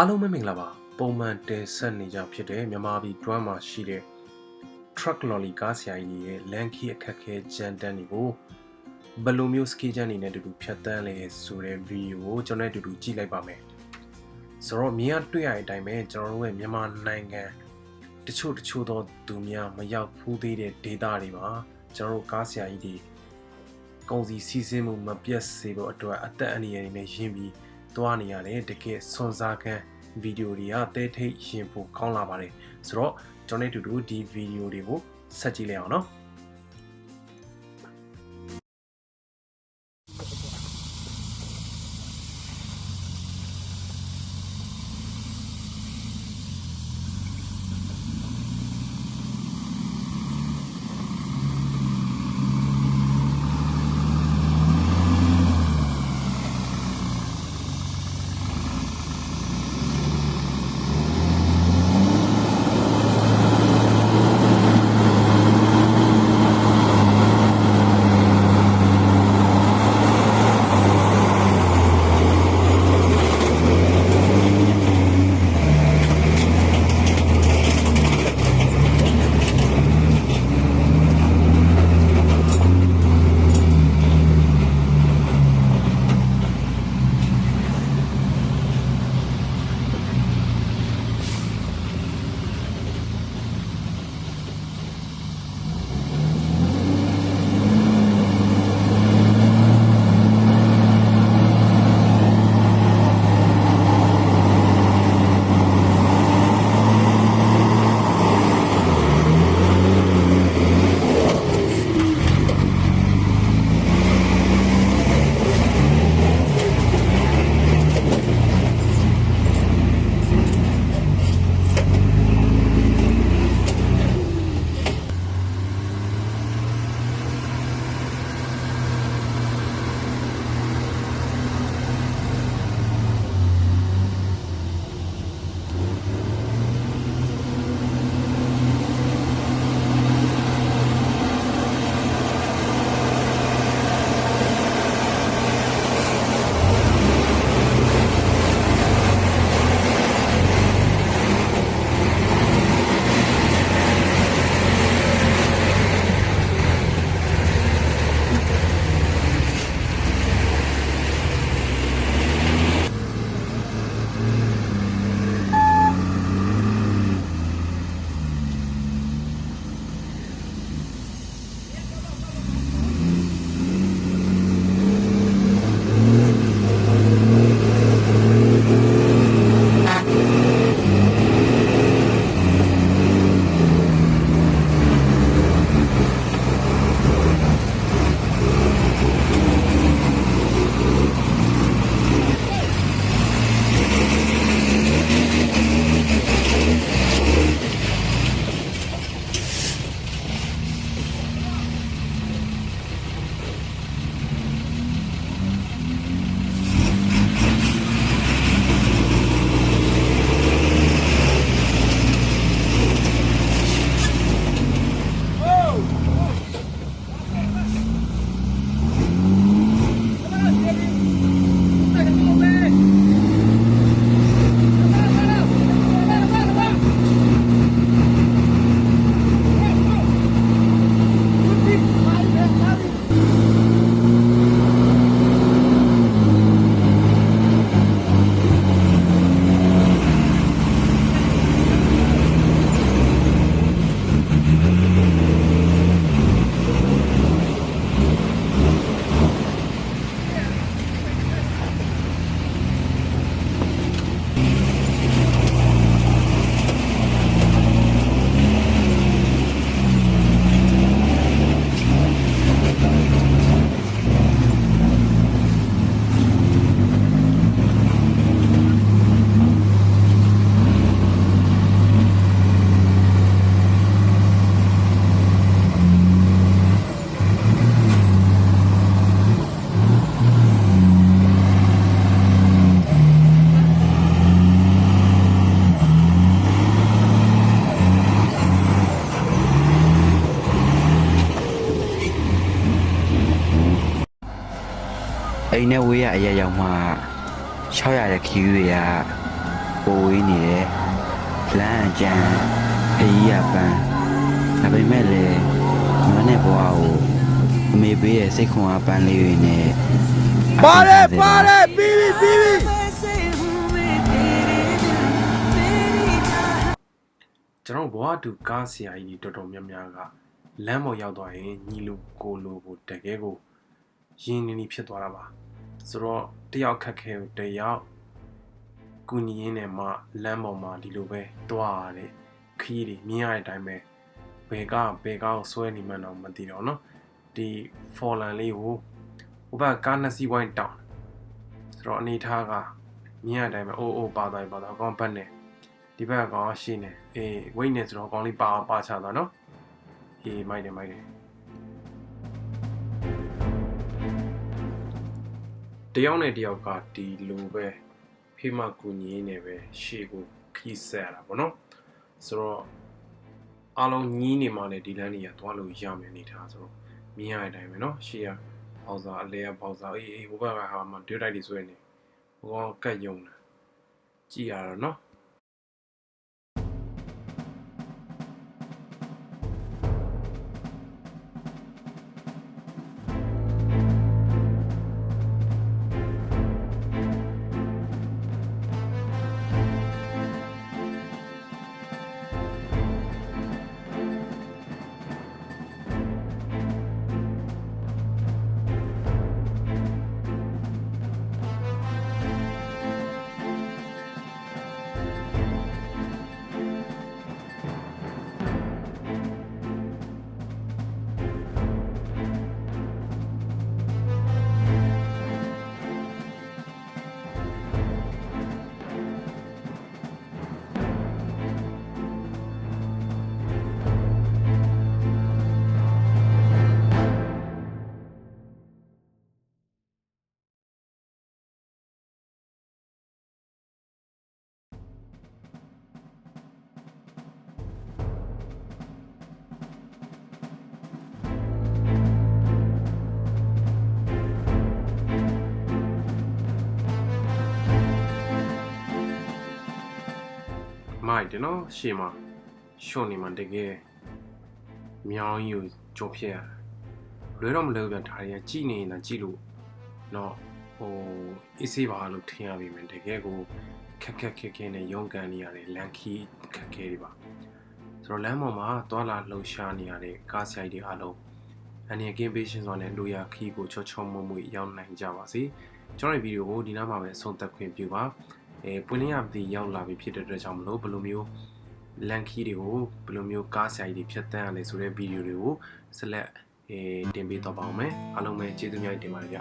အားလုံးပဲမင်္ဂလာပါပုံမှန်တင်ဆက်နေကြဖြစ်တဲ့မြန်မာပြည် drum မှာရှိတဲ့ truck lorry ကားဆရာကြီးတွေရဲ့ lanky အခက်ခဲကြမ်းတမ်းတွေကိုဘယ်လိုမျိုး ski ကြမ်းနေနဲ့အတူတူဖြတ်တန်းလဲဆိုတဲ့ video ကိုကျွန်တော်တို့အတူတူကြည့်လိုက်ပါမယ်ဆိုတော့မြင်ရတွေ့ရတဲ့အတိုင်းပဲကျွန်တော်တို့ရဲ့မြန်မာနိုင်ငံတချို့တချို့သောသူများမရောက်ဖူးသေးတဲ့ data တွေမှာကျွန်တော်တို့ကားဆရာကြီးတွေကုန်စည်စီးဆင်းမှုမပြတ်စေဖို့အတွက်အသက်အန္တရာယ်တွေနဲ့ယဉ်ပြီး သွားနေရတယ်တကယ်စွန်စားခံဗီဒီယိုတွေကတဲထိတ်ရင်ဖို့ကောင်းလာပါတယ်ဆိုတော့ကျွန်တော်တို့အတူတူဒီဗီဒီယိုတွေကိုဆက်ကြည့်လိုက်အောင်နော် အိမ်နဲ့ဝေးရအရက်ရောက်မှ600ရခီးတွေကပိုဝေးနေတယ်လမ်းအကျန်းခရီးရပန်းဒါပေမဲ့လည်းမနဲ့ဘွားကိုအမေပေးတဲ့စိတ်ခွန်အားပန်းလေးတွေနဲ့ပါတယ်ပါတယ်ပြီးပြီပြီးပြီကျွန်တော်ဘွားတူကားဆရာကြီးတွေတော်တော်များများကလမ်းပေါ်ရောက်သွားရင်ညီလူကိုလူကိုတကယ်ကိုရင်းနေနေဖြစ်သွားတာပါ ဆိုတော့တယောက်ခက်ခဲတယောက်ကူညီရင်းနဲ့မှလမ်းပေါ်မှာဒီလိုပဲတွားရတယ်ခီးတွေမြင်ရတဲ့အတိုင်းပဲဘယ်ကဘယ်ကောက်ဆွဲနေမှန်းတော့မသိတော့နော်ဒီ for line လေးကိုဟိုဘက်ကားနှစ်စီးဝိုင်းတောင်းဆိုတော့အနေထားကမြင်ရတဲ့အတိုင်းပဲအိုးအိုးပါသွားပါသွားကောင်းဘက်နဲ့ဒီဘက်ကောင်ရှင်းနေအေးဝိတ်နေဆိုတော့ကောင်းလေးပါပါချသွားနော်အေးမိုက်တယ်မိုက်တယ် တယောက်နဲ့တယောက်ကဒီလိုပဲဖေးမကူညီနေပဲရှေ့ကိုခီးဆက်ရတာပေါ့နော်ဆိုတော့အားလုံးညီးနေမှလည်းဒီလမ်းကြီးကသွားလို့ရမယ်အနေထားဆိုတော့မြင်ရတဲ့အတိုင်းပဲနော်ရှေ့ကပေါက်စားအလဲကပေါက်စားအေးအေးဟိုဘက်ကဟာမှဒွတ်တိုက်တွေဆွဲနေဟိုကောင်ကတ်ယုံတာကြည့်ရတော့နော် မိုက်တယ်နော်ရှေ့မှာရှော့နေမှတကယ်မြောင်းကြီးကိုကြော်ဖြစ်ရတာလွဲတော့မလွဲဘူးဗျဒါတွေကကြည်နေရင်ကြည်လို့တော့ဟိုအစ်စေးပါလို့ထင်ရပြီမယ်တကယ်ကိုခက်ခက်ခက်ခဲနဲ့ရုန်းကန်နေရတယ်လန်ခီခက်ခဲတွေပါဆိုတော့လမ်းပေါ်မှာသွာလာလှုပ်ရှားနေရတဲ့ကားဆိုင်တွေအားလုံးအနေကင်းပေးရှင်စွာနဲ့လူရခီကိုချောချောမွမွရောက်နိုင်ကြပါစေကျွန်တော်ဒီဗီဒီယိုကိုဒီနားမှာပဲဆုံးသက်ခွင့်ပြုပါ အဲပွင့်လင်းရသည်ရောက်လာပြီဖြစ်တဲ့အတွက်ကြောင့်မလို့ဘယ်လိုမျိုးလန်ခီတွေကိုဘယ်လိုမျိုးကားဆိုင်တွေဖြတ်တန်းရလဲဆိုတဲ့ဗီဒီယိုတွေကိုဆက်လက်အဲတင်ပေးတော့ပါအောင်မယ်အားလုံးပဲကျေးဇူးများတင်ပါတယ်ဗျ